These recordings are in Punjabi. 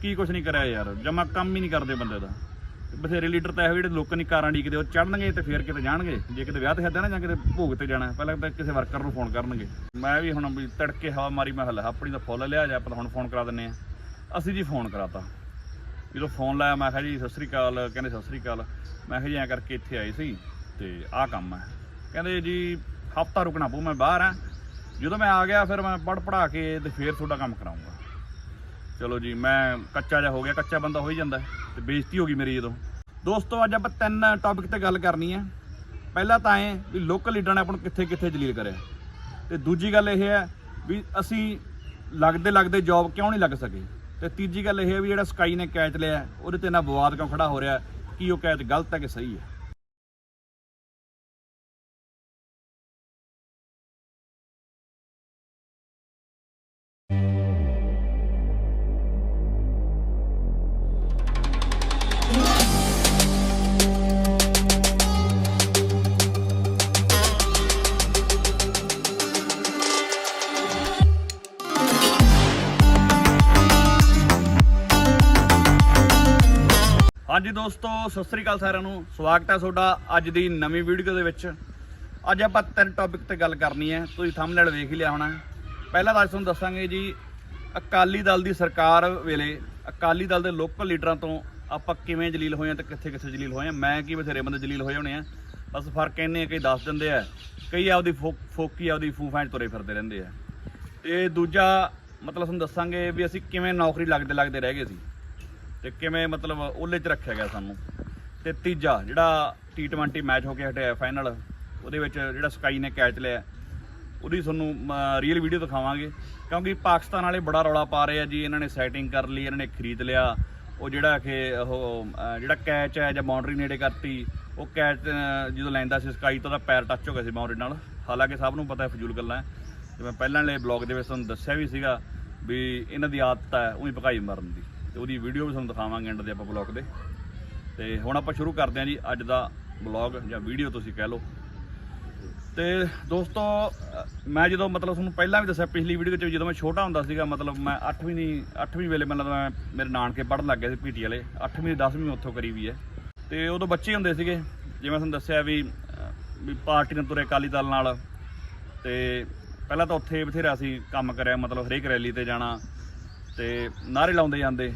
ਕੀ ਕੁਛ ਨਹੀਂ ਕਰਿਆ ਯਾਰ। ਜਮਾ ਕੰਮ ਹੀ ਨਹੀਂ ਕਰਦੇ ਬੰਦੇ ਦਾ ਬਥੇਰੇ ਲੀਡਰ ਤਾਂ ਇਹੋ ਜਿਹੜੇ ਲੋਕਾਂ ਦੀ ਕਾਰਾਂ ਡੀਕਦੇ, ਉਹ ਚੜਨਗੇ ਤੇ ਫੇਰ ਕਿਤੇ ਜਾਣਗੇ। ਜੇ ਕਿਤੇ ਵਿਆਹ ਤੇ ਹੈ ਨਾ, ਜਾਂ ਕਿਤੇ ਭੋਗ ਤੇ ਜਾਣਾ, ਪਹਿਲਾਂ ਤਾਂ ਕਿਸੇ ਵਰਕਰ ਨੂੰ ਫੋਨ ਕਰਨਗੇ। ਮੈਂ ਵੀ ਹੁਣ ਵੀ ਤੜਕੇ ਹਵਾ ਮਾਰੀ, ਮੈਂ ਹਲਾ ਆਪਣੀ ਦਾ ਫੁੱਲ ਲਿਆ, ਜਾ ਆਪਾਂ ਹੁਣ ਫੋਨ ਕਰਾ ਦਿੰਨੇ ਆ ਅਸੀਂ ਜੀ ਫੋਨ ਕਰਾਤਾ। ਜਦੋਂ ਫੋਨ ਲਾਇਆ, ਮੈਂ ਕਿਹਾ ਜੀ, ਸਤਿ ਸ੍ਰੀ ਅਕਾਲ। ਕਹਿੰਦੇ, ਸਤਿ ਸ੍ਰੀ ਅਕਾਲ। ਮੈਂ ਕਿਹਾ ਜੀ, ਐਂ ਕਰਕੇ ਇੱਥੇ ਆਏ ਸੀ ਤੇ ਆਹ ਕੰਮ ਹੈ। ਕਹਿੰਦੇ, ਜੀ, ਹਫਤਾ ਰੁਕਣਾ ਪਊ, ਮੈਂ ਬਾਹਰ ਆ ਜਦੋਂ ਮੈਂ ਆ ਗਿਆ, ਫਿਰ ਮੈਂ ਪੜ ਪੜਾ ਕੇ ਤੇ ਫੇਰ ਤੁਹਾਡਾ ਕੰਮ ਕਰਾਉਂਗਾ ਚਲੋ ਜੀ ਮੈਂ ਕੱਚਾ ਜਿਹਾ ਹੋ ਗਿਆ ਕੱਚਾ ਬੰਦਾ ਹੋ ਹੀ ਜਾਂਦਾ ਹੈ, ਤੇ ਬੇਇੱਜ਼ਤੀ ਹੋ ਗਈ ਮੇਰੀ ਜਦੋਂ। ਦੋਸਤੋ ਅੱਜ ਆਪਾਂ ਤਿੰਨ ਟੌਪਿਕ ਤੇ ਗੱਲ ਕਰਨੀ ਹੈ। ਪਹਿਲਾ ਤਾਂ ਇਹ ਵੀ ਲੋਕਲ ਲੀਡਰਾਂ ਨੇ ਆਪਾਂ ਨੂੰ ਕਿੱਥੇ ਕਿੱਥੇ ਜਲੀਲ ਕਰਿਆ। ਤੇ ਦੂਜੀ ਗੱਲ ਇਹ ਹੈ ਵੀ ਅਸੀਂ ਲੱਗਦੇ ਲੱਗਦੇ ਜੌਬ ਕਿਉਂ ਨਹੀਂ ਲੱਗ ਸਕੇ? ਤੇ ਤੀਜੀ ਗੱਲ ਇਹ ਹੈ ਵੀ ਜਿਹੜਾ ਸਕਾਈ ਨੇ ਕੈਚ ਲਿਆ ਉਹਦੇ ਤੇ ਨਾ ਵਿਵਾਦ ਕਿਉਂ ਖੜਾ ਹੋ ਰਿਹਾ? ਕਿ ਉਹ ਕੈਚ ਗਲਤ ਹੈ ਕਿ ਸਹੀ ਹੈ? ਹਾਂਜੀ ਦੋਸਤੋ, ਸਤਿ ਸ੍ਰੀ ਅਕਾਲ ਸਾਰਿਆਂ ਨੂੰ। ਸਵਾਗਤ ਹੈ ਤੁਹਾਡਾ ਅੱਜ ਦੀ ਨਵੀਂ ਵੀਡੀਓ ਦੇ ਵਿੱਚ। ਅੱਜ ਆਪਾਂ ਤਿੰਨ ਟੌਪਿਕ ਤੇ ਗੱਲ ਕਰਨੀ ਹੈ। ਤੁਸੀਂ ਥੰਬਨੇਲ ਵੇਖ ਹੀ ਲਿਆ ਹੋਣਾ। ਪਹਿਲਾਂ ਤਾਂ ਅੱਜ ਤੁਹਾਨੂੰ ਦੱਸਾਂਗੇ ਜੀ, ਅਕਾਲੀ ਦਲ ਦੀ ਸਰਕਾਰ ਵੇਲੇ ਅਕਾਲੀ ਦਲ ਦੇ ਲੋਕਲ ਲੀਡਰਾਂ ਤੋਂ ਆਪਾਂ ਕਿਵੇਂ ਜਲੀਲ ਹੋਏ ਆ ਤੇ ਕਿੱਥੇ ਕਿੱਥੇ ਜਲੀਲ ਹੋਏ ਆ। ਮੈਂ ਕੀ ਬਥੇਰੇ ਬੰਦੇ ਜਲੀਲ ਹੋਏ ਹੋਣੇ ਆ। ਬਸ ਫ਼ਰਕ ਇੰਨੇ ਆ ਕਈ ਦੱਸ ਦਿੰਦੇ ਆ। ਕਈ ਆਪਦੀ ਫੋ- ਫੋਕੀ ਆਪਦੀ ਫੂਫਾਂ 'ਚ ਤੁਰੇ ਫਿਰਦੇ ਰਹਿੰਦੇ ਆ। ਤੇ ਦੂਜਾ ਮਤਲਬ ਤੁਹਾਨੂੰ ਦੱਸਾਂਗੇ ਵੀ ਅਸੀਂ ਕਿਵੇਂ ਨੌਕਰੀ ਲੱਗਦੇ ਲੱਗਦੇ ਰਹਿ ਗਏ ਸੀ। ਤੇ ਕਿਵੇਂ ਮਤਲਬ ਉਹਲੇ 'ਚ ਰੱਖਿਆ ਗਿਆ ਸਾਨੂੰ। ਤੇ ਤੀਜਾ ਜਿਹੜਾ T20 ਮੈਚ ਹੋ ਕੇ ਹਟਿਆ ਫਾਈਨਲ ਉਹਦੇ ਵਿੱਚ ਜਿਹੜਾ ਸਕਾਈ ਨੇ ਕੈਚ ਲਿਆ ਉਹਦੀ ਤੁਹਾਨੂੰ ਰੀਅਲ ਵੀਡੀਓ ਦਿਖਾਵਾਂਗੇ। ਕਿਉਂਕਿ ਪਾਕਿਸਤਾਨ ਵਾਲੇ ਬੜਾ ਰੌਲਾ ਪਾ ਰਹੇ ਆ ਜੀ, ਇਹਨਾਂ ਨੇ ਸੈਟਿੰਗ ਕਰ ਲਈ, ਇਹਨਾਂ ਨੇ ਖਰੀਦ ਲਿਆ। ਉਹ ਜਿਹੜਾ ਕਿ ਉਹ ਜਿਹੜਾ ਕੈਚ ਹੈ ਜਾਂ ਬਾਉਂਡਰੀ ਨੇੜੇ ਕਰਤੀ, ਉਹ ਕੈਚ ਜਦੋਂ ਲੈਂਦਾ ਸੀ ਸਕਾਈ ਤੋਂ, ਉਹਦਾ ਪੈਰ ਟੱਚ ਹੋ ਗਿਆ ਸੀ ਬਾਉਂਡਰੀ ਨਾਲ। ਹਾਲਾਂਕਿ ਸਭ ਨੂੰ ਪਤਾ ਹੈ ਫਜ਼ੂਲ ਗੱਲਾਂ ਹੈ। ਤੇ ਮੈਂ ਪਹਿਲਾਂ ਵਾਲੇ ਬਲੌਗ ਦੇ ਵਿੱਚ ਤੁਹਾਨੂੰ ਦੱਸਿਆ ਵੀ ਸੀਗਾ ਵੀ ਇਹਨਾਂ ਦੀ ਆਦਤ ਹੈ, ਉਹੀ ਭਕਾਈ ਮਾਰਨ ਦੀ। ਤੇ ਉਹਦੀ ਵੀਡੀਓ ਵੀ ਤੁਹਾਨੂੰ ਦਿਖਾਵਾਂਗੇ ਐਂਡ ਦੇ ਆਪਾਂ ਬਲੌਗ ਦੇ। ਤੇ ਹੁਣ ਆਪਾਂ ਸ਼ੁਰੂ ਕਰਦੇ ਹਾਂ ਜੀ ਅੱਜ ਦਾ ਬਲੌਗ ਜਾਂ ਵੀਡੀਓ ਤੁਸੀਂ ਕਹਿ ਲਓ। ਤੇ ਦੋਸਤੋ ਮੈਂ ਜਦੋਂ ਮਤਲਬ ਤੁਹਾਨੂੰ ਪਹਿਲਾਂ ਵੀ ਦੱਸਿਆ, ਪਿਛਲੀ ਵੀਡੀਓ 'ਚ ਵੀ ਜਦੋਂ ਮੈਂ ਛੋਟਾ ਹੁੰਦਾ ਸੀਗਾ, ਮਤਲਬ ਮੈਂ 8ਵੀਂ ਨਹੀਂ 8ਵੀਂ ਵੇਲੇ ਮਤਲਬ ਮੈਂ ਮੇਰੇ ਨਾਨਕੇ ਪੜ੍ਹਨ ਲੱਗ ਗਿਆ ਸੀ ਪੀਟੀ ਵਾਲੇ 8ਵੀਂ 10ਵੀਂ ਉੱਥੋਂ ਕਰੀ ਵੀ ਹੈ। ਤੇ ਉਦੋਂ ਬੱਚੇ ਹੁੰਦੇ ਸੀਗੇ, ਜਿਵੇਂ ਤੁਹਾਨੂੰ ਦੱਸਿਆ ਵੀ ਵੀ ਪਾਰਟੀ ਨਾਲ ਤੁਰੇ ਅਕਾਲੀ ਦਲ ਨਾਲ। ਤੇ ਪਹਿਲਾਂ ਤਾਂ ਉੱਥੇ ਬਥੇਰਾ ਸੀ ਕੰਮ ਕਰਿਆ, ਮਤਲਬ ਹਰੇਕ ਰੈਲੀ ਤੇ ਜਾਣਾ। ਤੇ ਨਾਰੇ ਲਾਉਂਦੇ ਜਾਂਦੇ।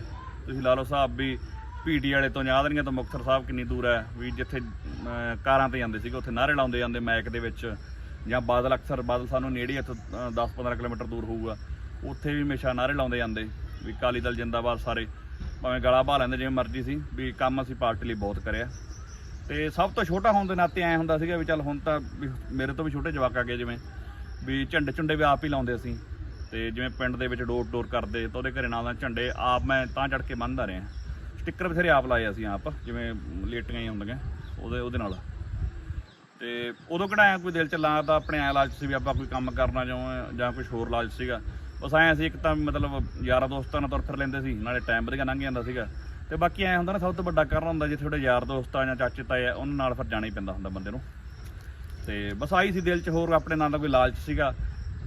ਤੁਸੀਂ ਲਾ ਲਓ ਹਿਸਾਬ ਵੀ ਪੀਟੀ ਵਾਲੇ ਤੋਂ ਜਾਂਦਰੀਆਂ ਤੋਂ ਮੁਕਤਸਰ ਸਾਹਿਬ ਕਿੰਨੀ ਦੂਰ ਹੈ ਵੀ ਜਿੱਥੇ ਅਮ, ਕਾਰਾਂ ਤੇ ਜਾਂਦੇ ਸੀਗੇ ਉੱਥੇ ਨਾਰੇ ਲਾਉਂਦੇ ਜਾਂਦੇ ਮੈਕ ਦੇ ਵਿੱਚ। ਜਾਂ ਬਾਦਲ ਅਕਸਰ ਬਾਦਲ ਸਾਨੂੰ ਨੇੜੇ ਹੀ ਇੱਥੋਂ 10-15 ਕਿਲੋਮੀਟਰ ਦੂਰ ਹੋਊਗਾ। ਉੱਥੇ ਵੀ ਹਮੇਸ਼ਾ ਨਾਰੇ ਲਾਉਂਦੇ ਜਾਂਦੇ ਵੀ ਕਾਲੀ ਦਲ ਜਿੰਦਾਬਾਦ ਸਾਰੇ। ਭਾਵੇਂ ਗਲਾ ਭਾ ਲੈਂਦੇ ਜਿਵੇਂ ਮਰਜ਼ੀ ਸੀ ਵੀ ਕੰਮ ਅਸੀਂ ਪਾਰਟੀ ਲਈ ਬਹੁਤ ਕਰਿਆ। ਤੇ ਸਭ ਤੋਂ ਛੋਟਾ ਹੋਣ ਦੇ ਨਾਤੇ ਐ ਹੁੰਦਾ ਸੀਗਾ ਵੀ ਚੱਲ ਹੁਣ ਤਾਂ ਵੀ ਮੇਰੇ ਤੋਂ ਵੀ ਛੋਟੇ ਜਵਾਕ ਆ ਗਏ ਜਿਵੇਂ ਵੀ ਝੰਡੇ ਝੁੰਡੇ ਵੀ ਆਪ ਹੀ ਲਾਉਂਦੇ ਅਸੀਂ। ਤੇ ਜਿਵੇਂ ਪਿੰਡ ਦੇ ਵਿੱਚ ਡੋਰ ਡੋਰ ਕਰਦੇ ਤਾਂ ਉਹਦੇ ਘਰੇ ਨਾਲ ਨਾਲ ਝੰਡੇ ਆਪ ਮੈਂ ਤਾਂ ਚੜ ਕੇ ਬੰਨਦਾ ਰਿਹਾ। ਸਟicker ਬਥੇਰੇ ਆਪ ਲਾਏ ਅਸੀਂ ਆਪ, ਜਿਵੇਂ ਲੇਟੀਆਂ ਹੀ ਹੁੰਦੀਆਂ ਉਹਦੇ ਉਹਦੇ ਨਾਲ। ਤੇ ਉਦੋਂ ਕਿਹੜਾ ਐਂ ਕੋਈ ਦਿਲ ਚ ਤਾਂ ਆਪਣੇ ਐ ਲਾਲਚ ਸੀ ਵੀ ਆਪਾਂ ਕੋਈ ਕੰਮ ਕਰਨਾ ਚਾਹੁੰ ਜਾਂ ਕੁਝ ਹੋਰ ਲਾਲਚ ਸੀਗਾ। ਬਸ ਐਂ ਸੀ ਇੱਕ ਤਾਂ ਮਤਲਬ ਯਾਰਾਂ ਦੋਸਤਾਂ ਨਾਲ ਤੁਰ ਫਿਰ ਲੈਂਦੇ ਸੀ, ਨਾਲੇ ਟਾਈਮ ਵਧੀਆ ਲੰਘ ਜਾਂਦਾ ਸੀਗਾ। ਤੇ ਬਾਕੀ ਐਂ ਹੁੰਦਾ ਨਾ ਸਭ ਤੋਂ ਵੱਡਾ ਕਾਰਨ ਹੁੰਦਾ ਜੇ ਤੁਹਾਡੇ ਯਾਰ ਦੋਸਤ ਆ ਜਾਂ ਚਾਚੇ ਤਾਏ ਆ, ਉਹਨਾਂ ਨਾਲ ਫਿਰ ਜਾਣਾ ਹੀ ਪੈਂਦਾ ਹੁੰਦਾ ਬੰਦੇ ਨੂੰ। ਤੇ ਬਸ ਆਈ ਸੀ ਦਿਲ 'ਚ ਹੋਰ ਆਪਣੇ ਨਾਲ ਦਾ ਕੋਈ ਲਾਲਚ ਸੀਗਾ।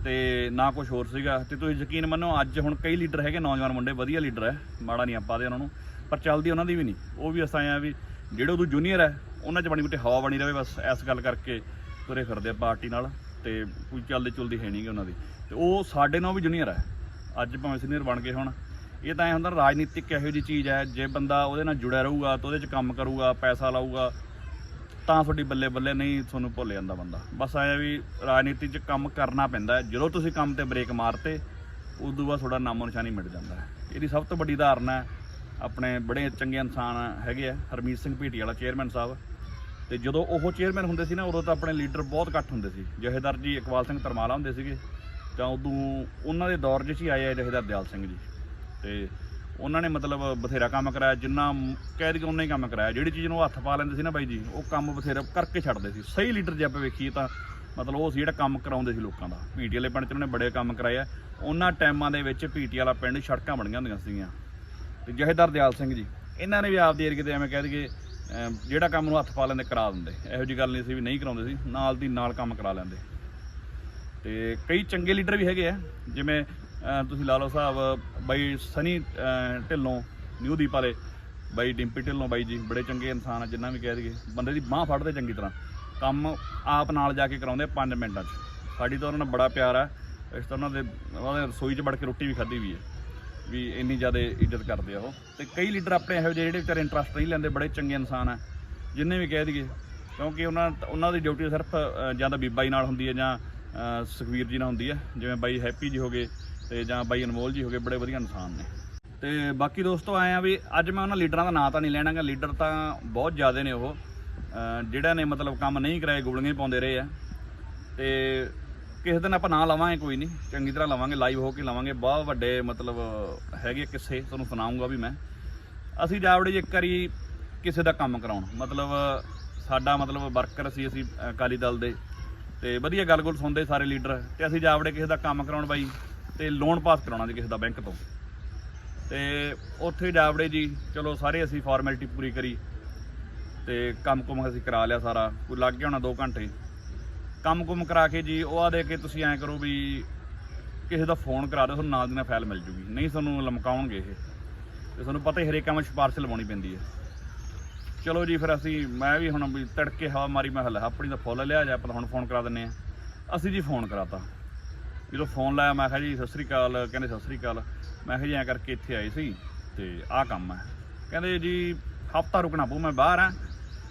ਤੇ ਨਾ ਕੁਝ ਹੋਰ ਸੀਗਾ। ਤੇ ਤੁਸੀਂ ਯਕੀਨ ਮੰਨੋ, ਅੱਜ ਹੁਣ ਕਈ ਲੀਡਰ ਹੈਗੇ, ਨੌਜਵਾਨ ਮੁੰਡੇ, ਵਧੀਆ ਲੀਡਰ ਹੈ, ਮਾੜਾ ਨਹੀਂ ਆਪਾਂ ਦੇ ਉਹਨਾਂ ਨੂੰ, ਪਰ ਚੱਲਦੀ ਉਹਨਾਂ ਦੀ ਵੀ ਨਹੀਂ। ਉਹ ਵੀ ਅਸਾਂ ਆ ਵੀ ਜਿਹੜੇ ਉਦੋਂ ਜੂਨੀਅਰ ਹੈ, ਉਹਨਾਂ 'ਚ ਬਣੀ ਬੁੱਟੀ ਹਵਾ ਬਣੀ ਰਵੇ ਬਸ, ਇਸ ਗੱਲ ਕਰਕੇ ਤੁਰੇ ਫਿਰਦੇ ਆ ਪਾਰਟੀ ਨਾਲ, ਤੇ ਕੋਈ ਚੱਲਦੀ ਚੁਲਦੀ ਹੈ ਨਹੀਂਗੀ ਉਹਨਾਂ ਦੀ। ਤੇ ਉਹ ਸਾਡੇ ਨਾਲ ਵੀ ਜੂਨੀਅਰ ਹੈ। ਅੱਜ ਭਾਵੇਂ ਸੀਨੀਅਰ ਬਣ ਗਏ ਹੁਣ। ਇਹ ਤਾਂ ਐ ਹੁੰਦਾ, ਰਾਜਨੀਤਿਕ ਇਹੋ ਜਿਹੀ ਚੀਜ਼ ਹੈ, ਜੇ ਬੰਦਾ ਉਹਦੇ ਨਾਲ ਜੁੜਿਆ ਰਹੂਗਾ, ਤਾਂ ਉਹਦੇ 'ਚ ਕੰਮ ਕਰੂਗਾ, ਪੈਸਾ ਲਾਊਗਾ ਤਾਂ ਤੁਹਾਡੀ ਬੱਲੇ ਬੱਲੇ ਨਹੀਂ ਤੁਹਾਨੂੰ ਭੁੱਲ ਜਾਂਦਾ ਬੰਦਾ। ਬਸ ਆਇਆ ਵੀ ਰਾਜਨੀਤੀ 'ਚ ਕੰਮ ਕਰਨਾ ਪੈਂਦਾ ਜਦੋਂ ਤੁਸੀਂ ਕੰਮ ਤੇ ਬ੍ਰੇਕ ਮਾਰਤੇ, ਉਦੋਂ ਬਾਅਦ ਤੁਹਾਡਾ ਨਾਮੋ ਨਿਸ਼ਾਨੀ ਮਿਟ ਜਾਂਦਾ ਹੈ। ਇਹਦੀ ਸਭ ਤੋਂ ਵੱਡੀ ਉਦਾਹਰਨ ਹੈ, ਆਪਣੇ ਬੜੇ ਚੰਗੇ ਇਨਸਾਨ ਹੈਗੇ ਆ, ਹਰਮੀਤ ਸਿੰਘ ਭੀਟੀ ਵਾਲਾ ਚੇਅਰਮੈਨ ਸਾਹਿਬ। ਤੇ ਜਦੋਂ ਉਹ ਚੇਅਰਮੈਨ ਹੁੰਦੇ ਸੀ ਨਾ, ਉਦੋਂ ਤਾਂ ਆਪਣੇ ਲੀਡਰ ਬਹੁਤ ਘੱਟ ਹੁੰਦੇ ਸੀ। ਜਹੇਦਾਰ ਜੀ ਇਕਬਾਲ ਸਿੰਘ ਤਰਮਾਲਾ ਹੁੰਦੇ ਸੀਗੇ। ਤਾਂ ਉਦੋਂ ਉਹਨਾਂ ਦੇ ਦੌਰ 'ਚ ਹੀ ਆਏ ਆ ਜਹੇਦਾਰ ਦਿਆਲ ਸਿੰਘ ਜੀ। ਤੇ ਉਹਨਾਂ ਨੇ ਮਤਲਬ ਬਥੇਰਾ ਕੰਮ ਕਰਾਇਆ, ਜਿੰਨਾ ਕਹਿ ਦਈਏ ਉਹਨਾਂ ਹੀ ਕੰਮ ਕਰਾਇਆ। ਜਿਹੜੀ ਚੀਜ਼ ਨੂੰ ਹੱਥ ਪਾ ਲੈਂਦੇ ਸੀ ਨਾ ਬਾਈ ਜੀ, ਉਹ ਕੰਮ ਬਥੇਰਾ ਕਰਕੇ ਛੱਡਦੇ ਸੀ। ਸਹੀ ਲੀਡਰ ਜੇ ਆਪਾਂ ਵੇਖੀਏ ਤਾਂ ਮਤਲਬ ਉਹ ਸੀ ਜਿਹੜਾ ਕੰਮ ਕਰਾਉਂਦੇ ਸੀ ਲੋਕਾਂ ਦਾ। ਪੀਟੀ ਵਾਲੇ ਪਿੰਡ 'ਚ ਉਹਨਾਂ ਨੇ ਬੜੇ ਕੰਮ ਕਰਾਏ ਆ। ਉਹਨਾਂ ਟਾਈਮਾਂ ਦੇ ਵਿੱਚ ਪੀਟੀ ਵਾਲਾ ਪਿੰਡ ਸੜਕਾਂ ਬਣੀਆਂ ਹੁੰਦੀਆਂ ਸੀਗੀਆਂ। ਤੇ ਜਹੇਦਾਰ ਦਿਆਲ ਸਿੰਘ ਜੀ, ਇਹਨਾਂ ਨੇ ਵੀ ਆਪਦੀ ਏਰੀਏ ਤੇ ਐਵੇਂ ਕਹਿ ਦਈਏ ਜਿਹੜਾ ਕੰਮ ਨੂੰ ਹੱਥ ਪਾ ਲੈਂਦੇ ਕਰਾ ਦਿੰਦੇ। ਇਹੋ ਜੀ ਗੱਲ ਨਹੀਂ ਸੀ ਵੀ ਨਹੀਂ ਕਰਾਉਂਦੇ ਸੀ, ਨਾਲ ਦੀ ਨਾਲ ਕੰਮ ਕਰਾ ਲੈਂਦੇ। ਤੇ ਕਈ ਚੰਗੇ ਲੀਡਰ ਵੀ ਹੈਗੇ ਆ, ਜਿਵੇਂ ਤੁਸੀਂ ਲਾ ਲਓ ਹਿਸਾਬ ਬਾਈ ਸਨੀ ਢਿੱਲੋਂ ਨਿਊ ਦੀਪ ਵਾਲੇ ਬਾਈ ਡਿੰਪੀ ਢਿੱਲੋਂ ਬਾਈ ਜੀ ਬੜੇ ਚੰਗੇ ਇਨਸਾਨ ਆ ਜਿੰਨਾ ਵੀ ਕਹਿ ਦਈਏ। ਬੰਦੇ ਦੀ ਬਾਹ ਫੜਦੇ ਚੰਗੀ ਤਰ੍ਹਾਂ। ਕੰਮ ਆਪ ਨਾਲ ਜਾ ਕੇ ਕਰਾਉਂਦੇ 5 ਮਿੰਟਾਂ 'ਚ। ਸਾਡੀ ਤਾਂ ਉਹਨਾਂ ਨਾਲ ਬੜਾ ਪਿਆਰ ਆ। ਇਸ ਤਰ੍ਹਾਂ ਉਹਨਾਂ ਦੇ ਉਹਨਾਂ ਦੇ ਰਸੋਈ 'ਚ ਵੜ ਕੇ ਰੋਟੀ ਵੀ ਖਾਧੀ ਵੀ ਹੈ। ਵੀ ਇੰਨੀ ਜ਼ਿਆਦਾ ਇੱਜ਼ਤ ਕਰਦੇ ਆ ਉਹ। ਤੇ ਕਈ ਲੀਡਰ ਆਪਣੇ ਇਹੋ ਜਿਹੇ ਜਿਹੜੇ ਵਿਚਾਰੇ ਇੰਟਰਸਟ ਨਹੀਂ ਲੈਂਦੇ ਬੜੇ ਚੰਗੇ ਇਨਸਾਨ ਆ। ਜਿੰਨੇ ਵੀ ਕਹਿ ਦਈਏ। ਕਿਉਂਕਿ ਉਹਨਾਂ ਉਹਨਾਂ ਦੀ ਡਿਊਟੀ ਸਿਰਫ ਜਾਂ ਤਾਂ ਬੀਬਾ ਜੀ ਨਾਲ ਹੁੰਦੀ ਹੈ ਜਾਂ ਅ, ਸੁਖਵੀਰ ਜੀ ਨਾਲ ਹੁੰਦੀ ਹੈ। ਜਿਵੇਂ ਬਾਈ ਹੈਪੀ ਜੀ ਹੋਗੇ ਤੇ ਜਾਂ ਬਾਈ ਅਨਮੋਲ ਜੀ ਹੋਗੇ ਬੜੇ ਵਧੀਆ ਇਨਸਾਨ ਨੇ। ਤੇ ਬਾਕੀ ਦੋਸਤੋ, ਆਏ ਆ ਵੀ ਅੱਜ ਮੈਂ ਉਹਨਾਂ ਲੀਡਰਾਂ ਦਾ ਨਾਂ ਤਾਂ ਨਹੀਂ ਲੈਣਾਗਾ ਲੀਡਰ ਤਾਂ ਬਹੁਤ ਜ਼ਿਆਦੇ ਨੇ ਉਹ। ਜਿਹੜਾ ਨੇ ਮਤਲਬ ਕੰਮ ਨਹੀਂ ਕਰਾਏ ਗੁਗਲੀਆਂ ਪਾਉਂਦੇ ਰਹੇ ਆ। ਤੇ ਕਿਸੇ ਦਿਨ ਆਪਾਂ ਨਾਂ ਲਵਾਂਗੇ, ਕੋਈ ਨਹੀਂ, ਚੰਗੀ ਤਰ੍ਹਾਂ ਲਵਾਂਗੇ ਲਾਈਵ ਹੋ ਕੇ ਲਵਾਂਗੇ। ਬਹੁਤ ਵੱਡੇ ਮਤਲਬ ਹੈਗੇ ਕਿੱਸੇ, ਤੁਹਾਨੂੰ ਸੁਣਾਉਂਗਾ ਵੀ ਮੈਂ। ਅਸੀਂ ਜਾਵੜੇ ਜੇ ਇੱਕ ਵਾਰੀ ਕਿਸੇ ਦਾ ਕੰਮ ਕਰਾਉਣ। ਮਤਲਬ ਸਾਡਾ ਮਤਲਬ ਵਰਕਰ ਸੀ ਅਸੀਂ ਅਕਾਲੀ ਦਲ ਦੇ। ਤੇ ਵਧੀਆ ਗੱਲ-ਗੁਲ ਸੁਣਦੇ ਸਾਰੇ ਲੀਡਰ। ਤੇ ਅਸੀਂ ਜਾਵੜੇ ਕਿਸੇ ਦਾ ਕੰਮ ਕਰਾਉਣ ਬਾਈ। ਤੇ ਲੋਨ ਪਾਸ ਕਰਾਉਣਾ ਜੀ ਕਿਸੇ ਦਾ ਬੈਂਕ ਤੋਂ। ਤੇ ਉੱਥੇ ਜਾਵੜੇ ਜੀ, ਚਲੋ ਸਾਰੇ ਅਸੀਂ ਫਾਰਮੈਲਿਟੀ ਪੂਰੀ ਕਰੀ ਤੇ ਕੰਮ-ਕੁਮ ਅਸੀਂ ਕਰਾ ਲਿਆ ਸਾਰਾ, ਕੋਈ ਲੱਗ ਗਿਆ ਹੋਣਾ 2 ਘੰਟੇ। ਕੰਮ-ਕੁਮ ਕਰਾ ਕੇ ਜੀ, ਉਹ ਆ ਦੇ ਕੇ ਤੁਸੀਂ ਐਂ ਕਰੋ ਵੀ ਕਿਸੇ ਦਾ ਫੋਨ ਕਰਾ ਦਿਓ, ਤੁਹਾਨੂੰ ਨਾਲ ਦੀ ਨਾਲ ਫਾਈਲ ਮਿਲ ਜੂਗੀ। ਨਹੀਂ ਤੁਹਾਨੂੰ ਲਮਕਾਉਣਗੇ ਇਹ। ਤੇ ਤੁਹਾਨੂੰ ਪਤਾ ਹੀ ਹਰੇਕ ਕੰਮ 'ਚ ਸਿਫਾਰਸ਼ ਲਵਾਉਣੀ ਪੈਂਦੀ ਹੈ। ਚਲੋ ਜੀ, ਫਿਰ ਅਸੀਂ, ਮੈਂ ਵੀ ਹੁਣ ਵੀ ਤੜਕੇ ਹਵਾ ਮਾਰੀ, ਮੈਂ ਹਲਾ ਆਪਣੀ ਤਾਂ ਫੁੱਲ ਲਿਆ, ਜਾ ਆਪਾਂ ਹੁਣ ਫੋਨ ਕਰਾ ਦਿੰਨੇ ਆ ਅਸੀਂ ਜੀ ਫੋਨ ਕਰਾਤਾ। ਜਦੋਂ ਫੋਨ ਲਾਇਆ, ਮੈਂ ਕਿਹਾ ਜੀ, ਸਤਿ ਸ੍ਰੀ ਅਕਾਲ। ਕਹਿੰਦੇ, ਸਤਿ ਸ੍ਰੀ ਅਕਾਲ। ਮੈਂ ਕਿਹਾ ਜੀ, ਐਂ ਕਰਕੇ ਇੱਥੇ ਆਏ ਸੀ ਤੇ ਆਹ ਕੰਮ ਹੈ। ਕਹਿੰਦੇ ਜੀ, ਹਫਤਾ ਰੁਕਣਾ ਪਊ, ਮੈਂ ਬਾਹਰ ਆ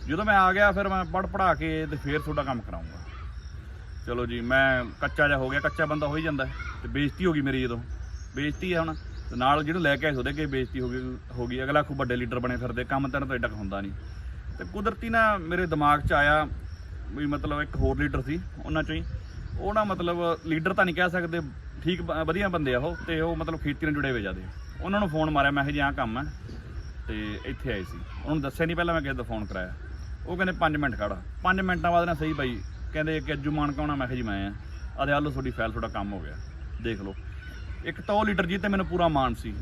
ਜਦੋਂ ਮੈਂ ਆ ਗਿਆ, ਫਿਰ ਮੈਂ ਪੜ ਪੜਾ ਕੇ ਤੇ ਫੇਰ ਤੁਹਾਡਾ ਕੰਮ ਕਰਾਉਂਗਾ। ਚਲੋ ਜੀ, ਮੈਂ ਕੱਚਾ ਜਿਹਾ ਹੋ ਗਿਆ, ਕੱਚਾ ਬੰਦਾ ਹੋ ਹੀ ਜਾਂਦਾ ਹੈ। ਤੇ ਬੇਇੱਜ਼ਤੀ ਹੋ ਗਈ ਮੇਰੀ ਜਦੋਂ। ਬੇਇੱਜ਼ਤੀ ਹੈ ਹੁਣ। ਤੇ ਨਾਲ ਜਿਹਨੂੰ ਲੈ ਕੇ ਆਏ ਸੀ, ਉਹਦੇ ਅੱਗੇ ਬੇਇੱਜ਼ਤੀ ਹੋ ਗਈ ਹੋ ਗਈ। ਅਗਲਾ ਖੂਬ ਵੱਡੇ ਲੀਡਰ ਬਣੇ ਫਿਰਦੇ, ਕੰਮ ਤੈਨੂੰ ਤਾਂ ਏਡਾ ਹੁੰਦਾ ਨਹੀਂ। ਤੇ ਕੁਦਰਤੀ ਨਾ ਮੇਰੇ ਦਿਮਾਗ 'ਚ ਆਇਆ ਵੀ ਮਤਲਬ ਇੱਕ ਹੋਰ ਲੀਡਰ ਸੀ, ਉਹਨਾਂ 'ਚੋਂ ਹੀ। ਉਹ ਨਾ ਮਤਲਬ ਲੀਡਰ ਤਾਂ ਨਹੀਂ ਕਹਿ ਸਕਦੇ, ਠੀਕ ਬ- ਵਧੀਆ ਬੰਦੇ ਆ ਉਹ, ਤੇ ਉਹ ਮਤਲਬ ਖੇਤੀ ਨਾਲ ਜੁੜੇ ਹੋਏ ਜਿਆਦੇ। ਉਹਨਾਂ ਨੂੰ ਫੋਨ ਮਾਰਿਆ, ਮੈਂ ਕਿਹਾ ਜੀ ਆਹ ਕੰਮ ਹੈ। ਤੇ ਇੱਥੇ ਆਏ ਸੀ। ਉਹਨੂੰ ਦੱਸਿਆ ਨਹੀਂ ਪਹਿਲਾਂ, ਮੈਂ ਕਿਸੇ ਦਾ ਫੋਨ ਕਰਾਇਆ। ਉਹ ਕਹਿੰਦੇ 5 ਮਿੰਟ ਖੜਾ। 5 ਮਿੰਟਾਂ ਬਾਅਦ ਨਾ ਸਹੀ ਬਾਈ, ਕਹਿੰਦੇ ਕਿ ਅੱਜੂ ਮਾਨ ਕੌਣਾ ਮੈਂ ਕਿਹਾ ਜੀ ਮੈਂ ਆ। ਆਦੇ ਆਲੋ ਤੁਹਾਡੀ ਫਾਈਲ ਤੁਹਾਡਾ ਕੰਮ ਹੋ ਗਿਆ। ਦੇਖ ਲਓ। ਇੱਕ ਤਾਂ ਉਹ ਲੀਡਰ ਜੀ ਤੇ ਮੈਨੂੰ ਪੂਰਾ ਮਾਣ ਸੀ।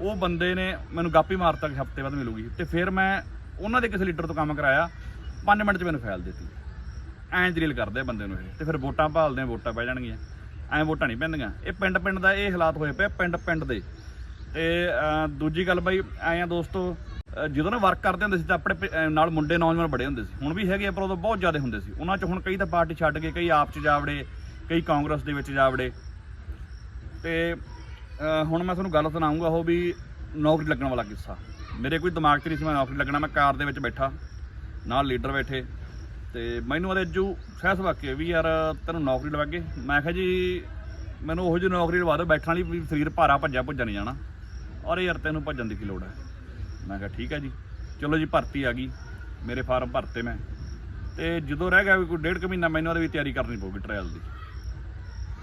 ਉਹ ਬੰਦੇ ਨੇ ਮੈਨੂੰ ਗਾਪੀ ਮਾਰਤਾ ਕਿ ਹਫ਼ਤੇ ਬਾਅਦ ਮਿਲੂਗੀ। ਤੇ ਫਿਰ ਮੈਂ ਉਹਨਾਂ ਦੇ ਕਿਸੇ ਲੀਡਰ ਤੋਂ ਕੰਮ ਕਰਾਇਆ। 5 ਮਿੰਟ 'ਚ ਮੈਨੂੰ ਫਾਈਲ ਦਿੱਤੀ। ਐਂ ਜਲੀਲ ਕਰਦੇ ਆ ਬੰਦੇ ਨੂੰ ਇਹ ਤੇ ਫਿਰ ਵੋਟਾਂ ਭਾਲਦੇ ਆ ਵੋਟਾਂ ਪੈ ਜਾਣਗੀਆਂ। ਐਂ ਵੋਟਾਂ ਨਹੀਂ ਪੈਂਦੀਆਂ। ਇਹ ਪਿੰਡ ਪਿੰਡ ਦਾ ਇਹ ਹਾਲਾਤ ਹੋਏ ਪਏ ਪਿੰਡ ਪਿੰਡ ਦੇ। ਤੇ ਦੂਜੀ ਗੱਲ ਬਾਈ ਐਂ ਆ ਦੋਸਤੋ ਜਦੋਂ ਨਾ ਵਰਕ ਕਰਦੇ ਹੁੰਦੇ ਸੀ ਤਾਂ ਆਪਣੇ ਪ- ਨਾਲ ਮੁੰਡੇ ਨੌਜਵਾਨ ਬੜੇ ਹੁੰਦੇ ਸੀ। ਹੁਣ ਵੀ ਹੈਗੇ ਆ, ਪਰ ਉਦੋਂ ਬਹੁਤ ਜ਼ਿਆਦਾ ਹੁੰਦੇ ਸੀ। ਉਹਨਾਂ 'ਚ ਹੁਣ ਕਈ ਤਾਂ ਪਾਰਟੀ ਛੱਡ ਕੇ ਕਈ ਆਪ 'ਚ ਜਾਵੜੇ ਕਈ ਕਾਂਗਰਸ ਦੇ ਵਿੱਚ ਜਾਵੜੇ। ਤੇ ਹੁਣ ਮੈਂ ਤੁਹਾਨੂੰ ਗੱਲ ਸੁਣਾਉਂਗਾ ਉਹ ਵੀ ਨੌਕਰੀ ਲੱਗਣ ਵਾਲਾ ਕਿੱਸਾ। ਮੇਰੇ ਕੋਈ ਦਿਮਾਗ 'ਚ ਨਹੀਂ ਸੀ ਮੈਂ ਨੌਕਰੀ ਲੱਗਣਾ ਮੈਂ ਕਾਰ ਦੇ ਵਿੱਚ ਬੈਠਾ। ਨਾਲ ਲੀਡਰ ਬੈਠੇ। ਤੇ ਮੈਨੂੰ ਉਹਦੇ ਜੂ ਸਹਿਸ ਵਾਕਿਆ ਵੀ ਯਾਰ ਤੈਨੂੰ ਨੌਕਰੀ ਲਵਾਗੇ। ਮੈਂ ਕਿਹਾ ਜੀ, ਮੈਨੂੰ ਉਹੋ ਜਿਹੀ ਨੌਕਰੀ ਲਵਾ ਦਿਓ, ਬੈਠਣ ਵਾਲੀ ਵੀ ਸਰੀਰ ਭਾਰਾ ਭੱਜਿਆ ਭੁੱਜਾ ਨਹੀਂ ਜਾਣਾ। ਔਰ ਯਾਰ ਤੈਨੂੰ ਭੱਜਣ ਦੀ ਕੀ ਲੋੜ ਹੈ? ਮੈਂ ਕਿਹਾ ਠੀਕ ਹੈ ਜੀ। ਚਲੋ ਜੀ, ਭਰਤੀ ਆ ਗਈ। ਮੇਰੇ ਫਾਰਮ ਭਰਤੇ ਮੈਂ। ਤੇ ਜਦੋਂ ਰਹਿ ਗਿਆ ਵੀ ਕੋਈ ਡੇਢ ਕੁ ਮਹੀਨਾ, ਮੈਨੂੰ ਉਹਦੇ ਵੀ ਤਿਆਰੀ ਕਰਨੀ ਪਊਗੀ ਟ੍ਰਾਇਲ ਦੀ।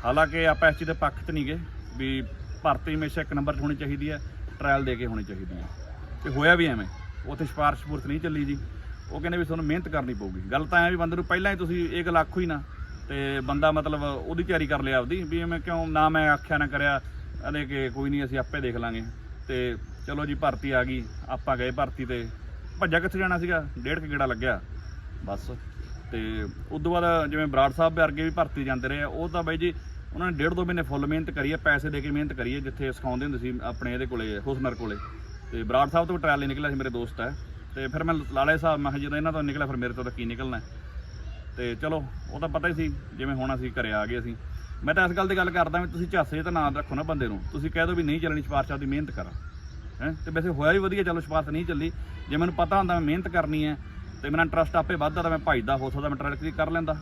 ਹਾਲਾਂਕਿ ਆਪਾਂ ਇਸ ਚੀਜ਼ ਦੇ ਪੱਖ 'ਚ ਨਹੀਂ ਗਏ ਵੀ ਭਰਤੀ ਹਮੇਸ਼ਾ ਇੱਕ ਨੰਬਰ 'ਚ ਹੋਣੀ ਚਾਹੀਦੀ ਹੈ ਟ੍ਰਾਇਲ ਦੇ ਕੇ ਹੋਣੀ ਚਾਹੀਦੀ ਹੈ। ਤੇ ਹੋਇਆ ਵੀ ਐਵੇਂ। ਉੱਥੇ ਸਿਫਾਰਿਸ਼ ਸਪੁਰਸ਼ ਨਹੀਂ ਚੱਲੀ ਜੀ। ਉਹ ਕਹਿੰਦੇ ਵੀ ਤੁਹਾਨੂੰ ਮਿਹਨਤ ਕਰਨੀ ਪਊਗੀ। ਗੱਲ ਤਾਂ ਐ ਵੀ ਬੰਦੇ ਨੂੰ ਪਹਿਲਾਂ ਹੀ ਤੁਸੀਂ ਇਹ ਗੱਲ ਆਖੋ ਹੀ ਨਾ ਤੇ ਬੰਦਾ ਮਤਲਬ ਉਹਦੀ ਤਿਆਰੀ ਕਰ ਲਿਆ ਆਪਦੀ ਵੀ ਐਵੇਂ ਕਿਉਂ ਨਾ ਮੈਂ ਆਖਿਆ ਨਾ ਕਰਿਆ ਅਦੇ ਕਿ ਕੋਈ ਨਹੀਂ ਅਸੀਂ ਆਪੇ ਦੇਖ ਲਾਂਗੇ। ਤੇ ਚਲੋ ਜੀ ਭਰਤੀ ਆ ਗਈ ਆਪਾਂ ਗਏ ਭਰਤੀ ਤੇ ਭੱਜਾ ਕਿੱਥੇ ਜਾਣਾ ਸੀਗਾ? ਡੇਢ ਕੁ ਗੇੜਾ ਲੱਗਿਆ। ਬਸ। ਤੇ ਉਸ ਤੋਂ ਬਾਅਦ ਜਿਵੇਂ ਬਰਾੜ ਸਾਹਿਬ ਵਰਗੇ ਵੀ ਭਰਤੀ ਜਾਂਦੇ ਰਹੇ ਆ, ਉਹ ਤਾਂ ਬਾਈ ਜੀ ਉਹਨਾਂ ਨੇ ਡੇਢ ਦੋ ਮਹੀਨੇ ਫੁੱਲ ਮਿਹਨਤ ਕਰੀ ਹੈ ਪੈਸੇ ਦੇ ਕੇ ਮਿਹਨਤ ਕਰੀ ਹੈ ਜਿੱਥੇ ਸਿਖਾਉਂਦੇ ਹੁੰਦੇ ਸੀ ਆਪਣੇ ਇਹਦੇ ਕੋਲੇ ਹੁਸਨਰ ਕੋਲੇ। ਤੇ ਬਰਾੜ ਸਾਹਿਬ ਤੋਂ ਟਰਾਇਲ ਨਿਕਲਿਆ ਸੀ ਮੇਰੇ ਦੋਸਤ ਹੈ। ਤੇ ਫਿਰ ਮੈਂ ਲਾਲੇ ਸਾਹਿਬ, ਮੈਂ ਕਿਹਾ ਜਦੋਂ ਇਹਨਾਂ ਤੋਂ ਨਿਕਲਿਆ, ਫਿਰ ਮੇਰੇ ਤੋਂ ਤਾਂ ਕੀ ਨਿਕਲਣਾ ਹੈ। ਤੇ ਚਲੋ, ਉਹ ਤਾਂ ਪਤਾ ਹੀ ਸੀ, ਜਿਵੇਂ ਹੁਣ ਅਸੀਂ ਘਰੇ ਆ ਗਏ ਅਸੀਂ ਮੈਂ ਤਾਂ ਇਸ ਗੱਲ ਦੀ ਗੱਲ ਕਰਦਾ ਵੀ ਤੁਸੀਂ ਝਾਸੇ ਤਾਂ ਨਾਂ ਰੱਖੋ ਨਾ ਬੰਦੇ ਨੂੰ। ਤੁਸੀਂ ਕਹਿ ਦਿਓ ਵੀ ਨਹੀਂ ਚੱਲਣੀ ਸਿਫਾਰਿਸ਼ ਦੀ ਮਿਹਨਤ ਕਰਾਂ। ਹੈ? ਤੇ ਵੈਸੇ ਹੋਇਆ ਵੀ ਵਧੀਆ, ਚਲੋ ਸਿਫਾਰਸ਼ ਨਹੀਂ ਚੱਲੀ। ਜੇ ਮੈਨੂੰ ਪਤਾ ਹੁੰਦਾ ਮੈਂ ਮਿਹਨਤ ਕਰਨੀ ਹੈ, ਤੇ ਮੇਰਾ ਇੰਟਰਸਟ ਆਪੇ ਵੱਧਦਾ ਤਾਂ ਮੈਂ ਭਜਦਾ ਹੋ ਸਕਦਾ, ਮੈਂ ਟ੍ਰਾਇਲ ਕਲੀਅਰ ਕਰ ਲੈਂਦਾ।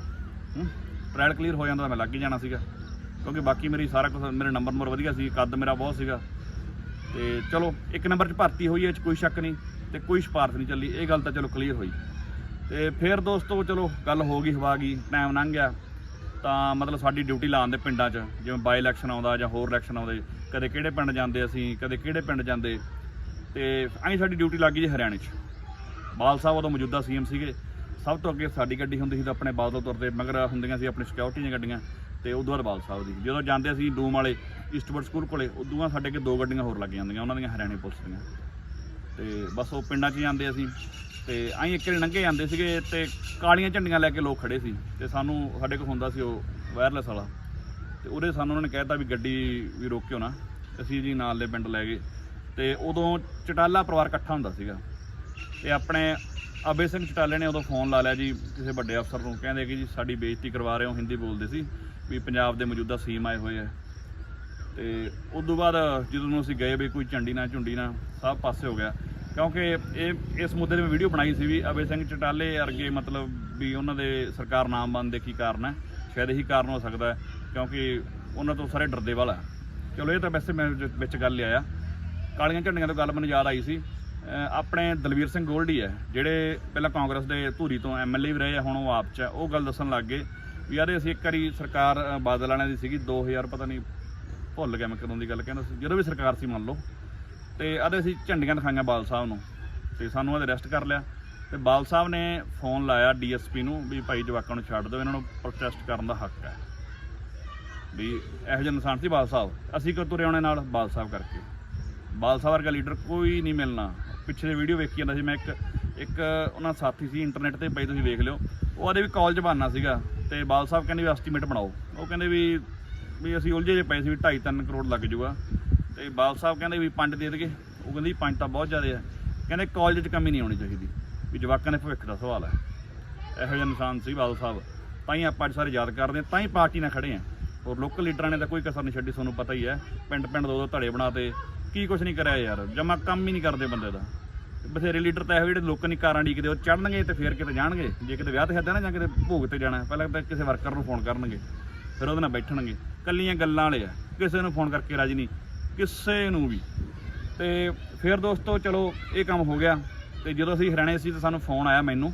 ਟ੍ਰਾਇਲ ਕਲੀਅਰ ਹੋ ਜਾਂਦਾ ਤਾਂ ਮੈਂ ਲੱਗ ਹੀ ਜਾਣਾ ਸੀਗਾ। ਕਿਉਂਕਿ ਬਾਕੀ ਮੇਰੀ ਸਾਰਾ ਕੁਝ ਮੇਰੇ ਨੰਬਰ ਨੰਬਰ ਵਧੀਆ ਸੀ, ਕੱਦ ਮੇਰਾ ਬਹੁਤ ਸੀਗਾ। ਤੇ ਚਲੋ, ਇੱਕ ਨੰਬਰ 'ਚ ਭਰਤੀ ਹੋਈ ਹੈ 'ਚ ਕੋਈ ਸ਼ੱਕ ਨਹੀਂ। ਤੇ ਕੋਈ ਸਿਫਾਰਿਸ਼ ਨਹੀਂ ਚੱਲੀ। ਇਹ ਗੱਲ ਤਾਂ ਚਲੋ ਕਲੀਅਰ ਹੋਈ। ਤੇ ਫਿਰ ਦੋਸਤੋ ਚਲੋ ਗੱਲ ਹੋ ਗਈ, ਹਵਾ ਗਈ ਟਾਈਮ ਲੰਘ ਗਿਆ। ਤਾਂ ਮਤਲਬ ਸਾਡੀ ਡਿਊਟੀ ਲਾਉਣ ਦੇ ਪਿੰਡਾਂ 'ਚ, ਜਿਵੇਂ ਬਾਈ ਇਲੈਕਸ਼ਨ ਆਉਂਦਾ ਜਾਂ ਹੋਰ ਇਲੈਕਸ਼ਨ ਆਉਂਦੇ, ਕਦੇ ਕਿਹੜੇ ਪਿੰਡ ਜਾਂਦੇ ਅਸੀਂ, ਕਦੇ ਕਿਹੜੇ ਪਿੰਡ ਜਾਂਦੇ। ਤੇ ਐਂ ਸਾਡੀ ਡਿਊਟੀ ਲੱਗ ਗਈ ਜੀ ਹਰਿਆਣੇ 'ਚ। ਬਾਲ ਸਾਹਿਬ ਉਦੋਂ ਮੌਜੂਦਾ ਸੀਐਮ ਸੀਗੇ। ਸਭ ਤੋਂ ਅੱਗੇ ਸਾਡੀ ਗੱਡੀ ਹੁੰਦੀ ਸੀ ਤਾਂ ਆਪਣੇ ਬਾਦਲ ਤੁਰਦੇ, ਮਗਰ ਹੁੰਦੀਆਂ ਸੀ ਆਪਣੀ ਸਿਕਿਉਰਿਟੀ ਦੀਆਂ ਗੱਡੀਆਂ, ਤੇ ਉਦੋਂ ਬਾਅਦ ਬਾਲ ਸਾਹਿਬ ਦੀ। ਜਦੋਂ ਜਾਂਦੇ ਅਸੀਂ ਡੂਮ ਵਾਲੇ ਈਸਟਵਰਡ ਸਕੂਲ ਕੋਲੇ, ਉਦੋਂ ਸਾਡੇ ਅੱਗੇ ਦੋ ਗੱਡੀਆਂ ਹੋਰ ਲੱਗ ਜਾਂਦੀਆਂ, ਉਹਨਾਂ ਦੀਆਂ ਹਰਿਆਣੇ ਪੁਲਿਸ ਦੀਆਂ। ਤੇ ਬਸ ਉਹ ਪਿੰਡਾਂ 'ਚ ਜਾਂਦੇ ਅਸੀਂ। ਤੇ ਐਂ ਇੱਕ ਵਾਰੀ ਲੰਘੇ ਜਾਂਦੇ ਸੀਗੇ ਤੇ ਕਾਲੀਆਂ ਝੰਡੀਆਂ ਲੈ ਕੇ ਲੋਕ ਖੜੇ ਸੀ। ਤੇ ਸਾਨੂੰ ਸਾਡੇ ਕੋਲ ਹੁੰਦਾ ਸੀ ਉਹ ਵਾਇਰਲੈਸ ਵਾਲਾ। ਤੇ ਉਹਦੇ ਸਾਨੂੰ ਉਹਨਾਂ ਨੇ ਕਹਿਤਾ ਵੀ ਗੱਡੀ ਵੀ ਰੋਕਿਓ ਨਾ। ਅਸੀਂ ਜੀ ਨਾਲ ਦੇ ਪਿੰਡ ਲੈ ਗਏ। ਤੇ ਉਦੋਂ ਚਟਾਲਾ ਪਰਿਵਾਰ ਇਕੱਠਾ ਹੁੰਦਾ ਸੀਗਾ। ਤੇ ਆਪਣੇ ਅਬੇ ਸਿੰਘ ਚਟਾਲੇ ਨੇ ਉਦੋਂ ਫੋਨ ਲਾ ਲਿਆ ਜੀ, ਕਿਸੇ ਵੱਡੇ ਅਫਸਰ ਨੂੰ। ਕਹਿੰਦੇ ਕਿ ਜੀ ਸਾਡੀ ਬੇਇੱਜ਼ਤੀ ਕਰਵਾ ਰਹੇ ਹੋ, ਹਿੰਦੀ ਬੋਲਦੇ ਸੀ। ਵੀ ਪੰਜਾਬ ਦੇ ਮੌਜੂਦਾ ਸੀਮ ਆਏ ਹੋਏ ਆ। ਤੇ ਉਸ ਤੋਂ ਬਾਅਦ ਜਦੋਂ ਨੂੰ ਅਸੀਂ ਗਏ ਵੀ ਕੋਈ ਝੰਡੀ ਨਾ, ਝੁੰਡੀ ਨਾ, ਸਭ ਪਾਸੇ ਹੋ ਗਿਆ। ਕਿਉਂਕਿ ਇਹ, ਇਸ ਮੁੱਦੇ ਤੇ ਮੈਂ ਵੀਡੀਓ ਬਣਾਈ ਸੀ ਵੀ ਅਬੇ ਸਿੰਘ ਚਟਾਲੇ ਅਰਗੇ ਮਤਲਬ ਵੀ ਉਹਨਾਂ ਦੇ ਸਰਕਾਰ ਨਾਮ ਬੰਦ ਦੇ ਕੀ ਕਾਰਨ ਹੈ। ਸ਼ਾਇਦ ਇਹੀ ਕਾਰਨ ਹੋ ਸਕਦਾ ਹੈ, ਕਿਉਂਕਿ ਉਹਨਾਂ ਤੋਂ ਸਾਰੇ ਡਰਦੇ ਵਾਲਾ ਚਲੋ, ਇਹ ਤਾਂ ਵੈਸੇ ਮੈਂ ਵਿੱਚ- ਗੱਲ ਲਿਆਇਆ। ਕਾਲੀਆਂ ਝੰਡੀਆਂ ਤੋਂ ਗੱਲ ਮੈਨੂੰ ਯਾਦ ਆਈ ਸੀ। ਆਪਣੇ ਦਲਵੀਰ ਸਿੰਘ ਗੋਲਡੀ ਹੈ, ਜਿਹੜੇ ਪਹਿਲਾਂ ਕਾਂਗਰਸ ਦੇ ਧੂਰੀ ਤੋਂ ਐਮਐਲਏ ਵੀ ਰਹੇ ਆ, ਹੁਣ ਉਹ ਆਪ ਚ ਹੈ। ਉਹ ਗੱਲ ਦੱਸਣ ਲੱਗ ਗਏ ਵੀ ਯਾਰ ਅਸੀਂ ਇੱਕ ਵਾਰੀ ਸਰਕਾਰ ਬਾਦਲ ਵਾਲਿਆਂ ਦੀ ਸੀਗੀ 2000 ਪਤਾ ਨਹੀਂ ਭੁੱਲ ਗਿਆ ਮੈਂ ਕਦੋਂ ਦੀ ਗੱਲ ਕਹਿੰਦਾ ਸੀ। ਜਦੋਂ ਵੀ ਸਰਕਾਰ ਸੀ ਮੰਨ ਲਓ। ਤੇ ਆਦੇ ਅਸੀਂ ਝੰਡੀਆਂ ਦਿਖਾਈਆਂ ਬਾਲ ਸਾਹਿਬ ਨੂੰ। ਤੇ ਸਾਨੂੰ ਉਹਦੇ ਅਰੈਸਟ ਕਰ ਲਿਆ। ਤੇ ਬਾਲ ਸਾਹਿਬ ਨੇ ਫੋਨ ਲਾਇਆ ਡੀਐਸਪੀ ਨੂੰ ਵੀ ਭਾਈ ਜਵਾਕਾਂ ਨੂੰ ਛੱਡ ਦਿਓ, ਇਹਨਾਂ ਨੂੰ ਪ੍ਰੋਟੈਸਟ ਕਰਨ ਦਾ ਹੱਕ ਹੈ। ਵੀ ਇਹੋ ਜਿਹੇ ਇਨਸਾਨ ਸੀ ਬਾਲ ਸਾਹਿਬ। ਅਸੀਂ ਕਿਉਂ ਤੁਰੇ ਆਉਣੇ ਨਾਲ? ਬਾਲ ਸਾਹਿਬ ਕਰਕੇ। ਬਾਲ ਸਾਹਿਬ ਵਰਗਾ ਲੀਡਰ ਕੋਈ ਨਹੀਂ ਮਿਲਣਾ। ਪਿੱਛੇ ਦੀ ਵੀਡੀਓ ਵੇਖੀ ਜਾਂਦਾ ਸੀ ਮੈਂ ਇੱਕ ਇੱਕ ਉਹਨਾਂ ਦਾ ਸਾਥੀ ਸੀ ਇੰਟਰਨੈਟ ਤੇ ਪਈ ਤੁਸੀਂ ਵੇਖ ਲਿਓ। ਉਹ ਆਦੇ ਵੀ ਕਾਲਜ ਬਣਨਾ ਸੀਗਾ। ਤੇ ਬਾਲ ਸਾਹਿਬ ਕਹਿੰਦੇ ਵੀ ਐਸਟੀਮੇਟ ਬਣਾਓ। ਉਹ ਕਹਿੰਦੇ ਵੀ ਵੀ ਅਸੀਂ ਉਲਝੇ ਜੇ ਪਏ ਸੀ ਵੀ 2.5 3 ਕਰੋੜ ਲੱਗ ਜੂਗਾ। ਤੇ ਬਾਲ ਸਾਹਿਬ ਕਹਿੰਦੇ ਵੀ ਪੰਜ ਦੇ ਦੇਗੇ। ਉਹ ਕਹਿੰਦੇ ਜੀ ਪੰਜ ਤਾਂ ਬਹੁਤ ਜ਼ਿਆਦਾ ਆ। ਕਹਿੰਦੇ ਕਾਲਜ 'ਚ ਕਮੀ ਨਹੀਂ ਆਉਣੀ ਚਾਹੀਦੀ। ਵੀ ਜਵਾਕਾਂ ਦੇ ਭਵਿੱਖ ਦਾ ਸਵਾਲ ਹੈ ਇਹੋ ਜਿਹਾ ਇਨਸਾਨ ਸੀ ਬਾਲ ਸਾਹਿਬ। ਤਾਂ ਹੀ ਆਪਾਂ ਅੱਜ ਸਾਰੇ ਯਾਦ ਕਰਦੇ ਹਾਂ ਤਾਂ ਹੀ ਪਾਰਟੀ ਨਾਲ ਖੜੇ ਹਾਂ ਔਰ ਲੋਕਲ ਲੀਡਰਾਂ ਨੇ ਤਾਂ ਕੋਈ ਕਸਰ ਨਹੀਂ ਛੱਡੀ, ਤੁਹਾਨੂੰ ਪਤਾ ਹੀ ਹੈ ਪਿੰਡ ਪਿੰਡ ਦੋ ਦੋ ਧੜੇ ਬਣਾਤੇ ਕੀ ਕੁਛ ਨਹੀਂ ਕਰਿਆ ਯਾਰ। ਜਮਾ ਕੰਮ ਹੀ ਨਹੀਂ ਕਰਦੇ ਬੰਦੇ ਦਾ। ਬਥੇਰੇ ਲੀਡਰ ਤਾਂ ਇਹੋ ਜਿਹੜੇ ਲੋਕਾਂ ਦੀ ਕਾਰਾਂ ਡੀਕਦੇ ਉਹ ਚੜਨਗੇ ਤੇ ਫੇਰ ਕਿਤੇ ਜਾਣਗੇ। ਜੇ ਕਿਤੇ ਵਿਆਹ ਤੇ ਹੱਦਾਂ ਨਾ, ਜਾਂ ਕਿਤੇ ਭੋਗ ਤੇ ਜਾਣਾ, ਪਹਿਲਾਂ ਤਾਂ ਕਿਸੇ ਵਰਕਰ ਨੂੰ ਫੋਨ ਕਰਨਗੇ। ਫਿਰ ਉਹਦੇ ਨਾਲ ਬੈਠਣਗੇ। ਕੱਲੀਆਂ ਗੱਲਾਂ ਵਾਲੇ ਆ, ਕਿਸੇ ਨੂੰ ਫੋਨ ਕਰਕੇ ਰਾਜੀ ਨਹੀਂ, ਕਿਸੇ ਨੂੰ ਵੀ। ਤੇ ਫਿਰ ਦੋਸਤੋ, ਚਲੋ, ਇਹ ਕੰਮ ਹੋ ਗਿਆ। ਤੇ ਜਦੋਂ ਅਸੀਂ ਹਰਿਆਣੇ ਸੀ, ਤਾਂ ਸਾਨੂੰ ਫੋਨ ਆਇਆ ਮੈਨੂੰ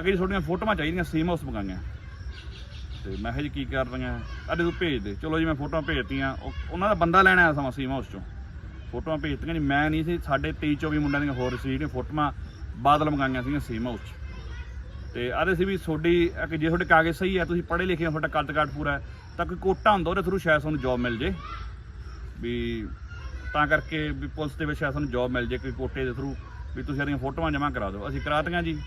ਅਗੇ ਜੀ ਤੁਹਾਡੀਆਂ ਫੋਟੋਆਂ ਚਾਹੀਦੀਆਂ ਸੀਮ ਹਾਊਸ ਮੰਗਾਈਆਂ। ਤੇ ਮੈਂ ਕਿਹਾ ਜੀ, ਕੀ ਕਰ ਰਹੀਆਂ? ਅਰੇ ਤੂੰ ਭੇਜ ਦੇ। ਚਲੋ ਜੀ, ਮੈਂ ਫੋਟੋਆਂ ਭੇਜਤੀਆਂ। ਉਹ- ਉਹਨਾਂ ਦਾ ਬੰਦਾ ਲੈਣ ਆਇਆ ਸਮਾਂ ਸੀਮ ਹਾਊਸ ਚੋਂ। ਫੋਟੋਆਂ ਭੇਜਤੀਆਂ ਜੀ। ਮੈਂ ਨਹੀਂ ਸੀ, ਸਾਡੇ 23 24 ਮੁੰਡਿਆਂ ਦੀਆਂ ਹੋਰ ਸੀ, ਜਿਹੜੀਆਂ ਫੋਟੋਆਂ ਬਾਦਲ ਮੰਗਾਈਆਂ ਸੀਗੀਆਂ ਸੀਮ ਹਾਊਸ 'ਚ। ਤੇ ਆਦੇ ਸੀ ਵੀ ਤੁਹਾਡੀ ਕਿ ਜੇ ਤੁਹਾਡੇ ਕਾਗਜ਼ ਸਹੀ ਹੈ ਤੁਸੀਂ ਪੜ੍ਹੇ ਲਿਖੇ ਹੋ, ਤੁਹਾਡਾ ਕੱਦ ਕਾਠ ਪੂਰਾ ਤਾਂ ਕੋਈ ਕੋਟਾ ਹੁੰਦਾ, ਉਹਦੇ ਥਰੂ ਸ਼ਾਇਦ ਤੁਹਾਨੂੰ ਜੌਬ ਮਿਲ ਜੇ। ਵੀ ਤਾਂ ਕਰਕੇ ਵੀ ਪੁਲਿਸ ਦੇ ਵਿੱਚ ਸ਼ਾਇਦ ਤੁਹਾਨੂੰ ਜੌਬ ਮਿਲ ਜੇ ਕੋਈ ਕੋਟੇ ਦੇ ਥਰੂ ਵੀ ਤੁਸੀਂ ਇਹਦੀਆਂ ਫੋਟੋਆਂ ਜਮ੍ਹਾਂ ਕਰਾ ਦਿਓ। ਅਸੀਂ ਕਰਾਤੀਆਂ ਜੀ।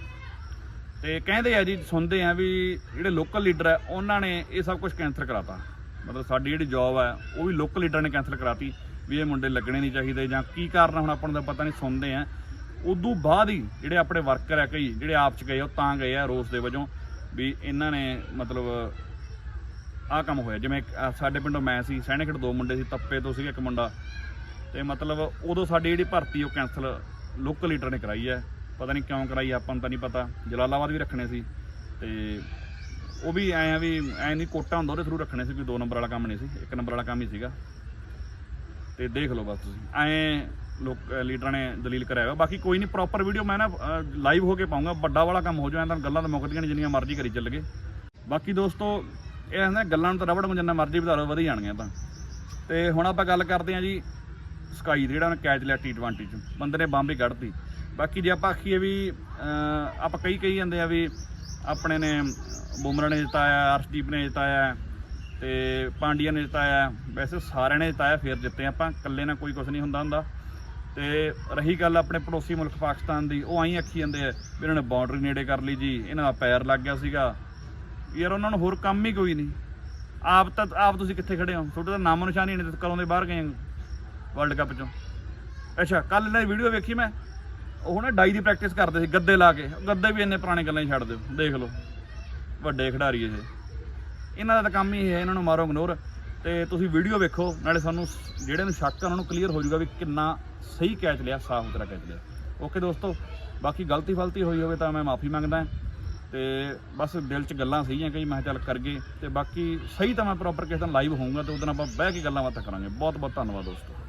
ਤੇ ਕਹਿੰਦੇ ਆ ਜੀ, ਸੁਣਦੇ ਆ ਵੀ ਜਿਹੜੇ ਲੋਕਲ ਲੀਡਰ ਆ, ਉਹਨਾਂ ਨੇ ਇਹ ਸਭ ਕੁਝ ਕੈਂਸਲ ਕਰਾਤਾ। ਮਤਲਬ ਸਾਡੀ ਜਿਹੜੀ ਜੌਬ ਆ, ਉਹ ਵੀ ਲੋਕਲ ਲੀਡਰਾਂ ਨੇ ਕੈਂਸਲ ਕਰਾਤੀ, ਵੀ ਇਹ ਮੁੰਡੇ ਲੱਗਣੇ ਨਹੀਂ ਚਾਹੀਦੇ ਜਾਂ ਕੀ ਕਾਰਨ ਹੁਣ ਆਪਾਂ ਨੂੰ ਤਾਂ ਪਤਾ ਨਹੀਂ, ਸੁਣਦੇ ਆ। ਉਦੋਂ ਬਾਅਦ ਹੀ ਜਿਹੜੇ ਆਪਣੇ ਵਰਕਰ ਆ ਕਈ, ਜਿਹੜੇ ਆਪ ਚ ਗਏ ਉਹ ਤਾਂ ਗਏ ਆ ਰੋਸ ਦੇ ਵਜੋਂ, ਵੀ ਇਹਨਾਂ ਨੇ ਮਤਲਬ ਆਹ ਕੰਮ ਹੋਇਆ। ਜਿਵੇਂ ਅਹ, ਸਾਡੇ ਪਿੰਡੋਂ ਮੈਂ ਸੀ ਸੈਨਿਕਟ ਦੋ ਮੁੰਡੇ ਸੀ ਤੱਪੇ ਤੋਂ ਸੀ ਇੱਕ ਮੁੰਡਾ। ਤੇ ਮਤਲਬ ਉਦੋਂ ਸਾਡੀ ਜਿਹੜੀ ਭਰਤੀ ਉਹ ਕੈਂਸਲ ਲੋਕਲ ਲੀਡਰ ਨੇ ਕਰਾਈ ਹੈ। ਪਤਾ ਨਹੀਂ ਕਿਉਂ ਕਰਾਈ ਆਪਾਂ ਨੂੰ ਤਾਂ ਨਹੀਂ ਪਤਾ। ਜਲਾਲਾਬਾਦ ਵੀ ਰੱਖਣੇ ਸੀ। ਤੇ ਉਹ ਵੀ ਐਂ ਆ ਵੀ ਐਂ ਨਹੀਂ ਕੋਟਾ ਹੁੰਦਾ ਉਹਦੇ ਥਰੂ ਰੱਖਣੇ ਸੀ ਕੋਈ ਦੋ ਨੰਬਰ ਵਾਲਾ ਕੰਮ ਨਹੀਂ ਸੀ ਇੱਕ ਨੰਬਰ ਵਾਲਾ ਕੰਮ ਹੀ ਸੀਗਾ। ਤੇ ਦੇਖ ਲਓ ਬਸ ਤੁਸੀਂ। ਐਂ ਲੋਕ ਅਹ ਲੀਡਰਾਂ ਨੇ ਦਲੀਲ ਕਰਾਇਆ ਹੋਇਆ। ਬਾਕੀ ਕੋਈ ਨਹੀਂ ਪ੍ਰੋਪਰ ਵੀਡੀਓ ਮੈਂ ਨਾ ਲਾਈਵ ਹੋ ਕੇ ਪਾਉਂਗਾ। ਵੱਡਾ ਵਾਲਾ ਕੰਮ ਹੋ ਜਾਏ ਤਾਂ ਗੱਲਾਂ ਤਾਂ ਮੁੱਕਦੀਆਂ ਨਹੀਂ ਜਿੰਨੀਆਂ ਮਰਜ਼ੀ ਕਰੀ ਚੱਲਗੇ ਬਾਕੀ ਦੋਸਤੋ ਇਹ ਹੁੰਦਾ ਗੱਲਾਂ ਨੂੰ ਤਾਂ ਰਬੜ ਨੂੰ ਜਿੰਨਾ ਮਰਜ਼ੀ ਵਧਾ ਲਓ, ਵਧੀ ਜਾਣਗੀਆਂ ਤਾਂ। ਤੇ ਹੁਣ ਆਪਾਂ ਗੱਲ ਕਰਦੇ ਹਾਂ ਜੀ ਸਕਾਈ ਦੀ, ਜਿਹੜਾ ਉਹਨੇ ਕੈਚ ਲਿਆ T20 ਚ। ਬੰਦੇ ਨੇ ਬੰਬ ਹੀ ਕੱਢਤੀ। ਬਾਕੀ ਜੇ ਆਪਾਂ ਆਖੀਏ ਵੀ ਆਪਾਂ ਕਈ ਕਹੀ ਜਾਂਦੇ ਆ ਵੀ ਆਪਣੇ ਨੇ ਬੁਮਰਾ ਨੇ ਜਿਤਾਇਆ, ਅਰਸ਼ਦੀਪ ਨੇ ਜਿਤਾਇਆ, ਤੇ ਪਾਂਡੀਆ ਨੇ ਜਿਤਾਇਆ। ਵੈਸੇ ਸਾਰਿਆਂ ਨੇ ਜਿਤਾਇਆ, ਫਿਰ ਜਿੱਤੇ ਆਪਾਂ। ਇਕੱਲੇ ਨਾਲ ਕੋਈ ਕੁਝ ਨਹੀਂ ਹੁੰਦਾ ਹੁੰਦਾ। ਤੇ ਰਹੀ ਗੱਲ ਆਪਣੇ ਪੜੋਸੀ ਮੁਲਕ ਪਾਕਿਸਤਾਨ ਦੀ, ਉਹ ਆਈ ਆਖੀ ਜਾਂਦੇ ਆ ਵੀ ਇਹਨਾਂ ਨੇ ਬਾਉਂਡਰੀ ਨੇੜੇ ਕਰ ਲਈ ਜੀ। ਇਹਨਾਂ ਦਾ ਪੈਰ ਲੱਗ ਗਿਆ ਸੀਗਾ। ਯਾਰ ਉਹਨਾਂ ਨੂੰ ਹੋਰ ਕੰਮ ਹੀ ਕੋਈ ਨਹੀਂ। ਆਪ ਤਾਂ, ਆਪ ਤੁਸੀਂ ਕਿੱਥੇ ਖੜੇ ਹੋ? ਤੁਹਾਡੇ ਤਾਂ ਨਾਮੋ ਹੀ ਨਹੀਂ ਤੇ ਕਦੋਂ ਦੇ ਬਾਹਰ ਗਏ ਵਰਲਡ ਕੱਪ ਚੋਂ। ਅੱਛਾ ਕੱਲ ਇਹਨਾਂ ਦੀ ਵੀਡੀਓ ਵੇਖੀ ਮੈਂ? ਉਹ ਨਾ ਡਾਈ ਦੀ ਪ੍ਰੈਕਟਿਸ ਕਰਦੇ ਸੀ, ਗੱਦੇ ਲਾ ਕੇ। ਗੱਦੇ ਵੀ ਇੰਨੇ ਪੁਰਾਣੇ ਗੱਲਾਂ ਹੀ ਛੱਡ ਦਿਓ, ਦੇਖ ਲਓ। ਵੱਡੇ ਖਿਡਾਰੀ ਇਹ। ਇਹਨਾਂ ਦਾ ਤਾਂ ਕੰਮ ਹੀ ਹੈ, ਇਹਨਾਂ ਨੂੰ ਮਾਰੋ ਇਗਨੋਰ ਤੇ ਤੁਸੀਂ ਵੀਡੀਓ ਵੇਖੋ, ਨਾਲੇ ਸਾਨੂੰ ਜਿਹੜੇ ਨੂੰ ਸ਼ੱਕ ਆ, ਉਹਨਾਂ ਨੂੰ ਕਲੀਅਰ ਹੋ ਜਾਊਗਾ ਵੀ ਕਿੰਨਾ ਸਹੀ ਕੈਚ ਲਿਆ, ਸਾਫ਼ ਸੁਥਰਾ ਕੈਚ ਲਿਆ। ਓਕੇ ਦੋਸਤੋ, ਬਾਕੀ ਗਲਤੀ ਫਲਤੀ ਹੋਈ ਹੋਵੇ ਤਾਂ ਮੈਂ ਮਾਫੀ ਮੰਗਦਾ। ਤੇ ਬਸ ਦਿਲ 'ਚ ਗੱਲਾਂ ਸਹੀਆਂ ਕਈ, ਮੈਂ ਕਿਹਾ ਚੱਲ ਕਰ ਗਏ। ਤੇ ਬਾਕੀ ਸਹੀ ਤਾਂ ਮੈਂ ਪ੍ਰੋਪਰ ਕਿਸੇ ਦਿਨ ਲਾਈਵ ਹੋਊਗਾ ਤੇ ਉਦੋਂ ਆਪਾਂ ਬਹਿ ਕੇ ਗੱਲਾਂ ਬਾਤਾਂ ਕਰਾਂਗੇ। ਬਹੁਤ ਬਹੁਤ ਧੰਨਵਾਦ ਦੋਸਤੋ।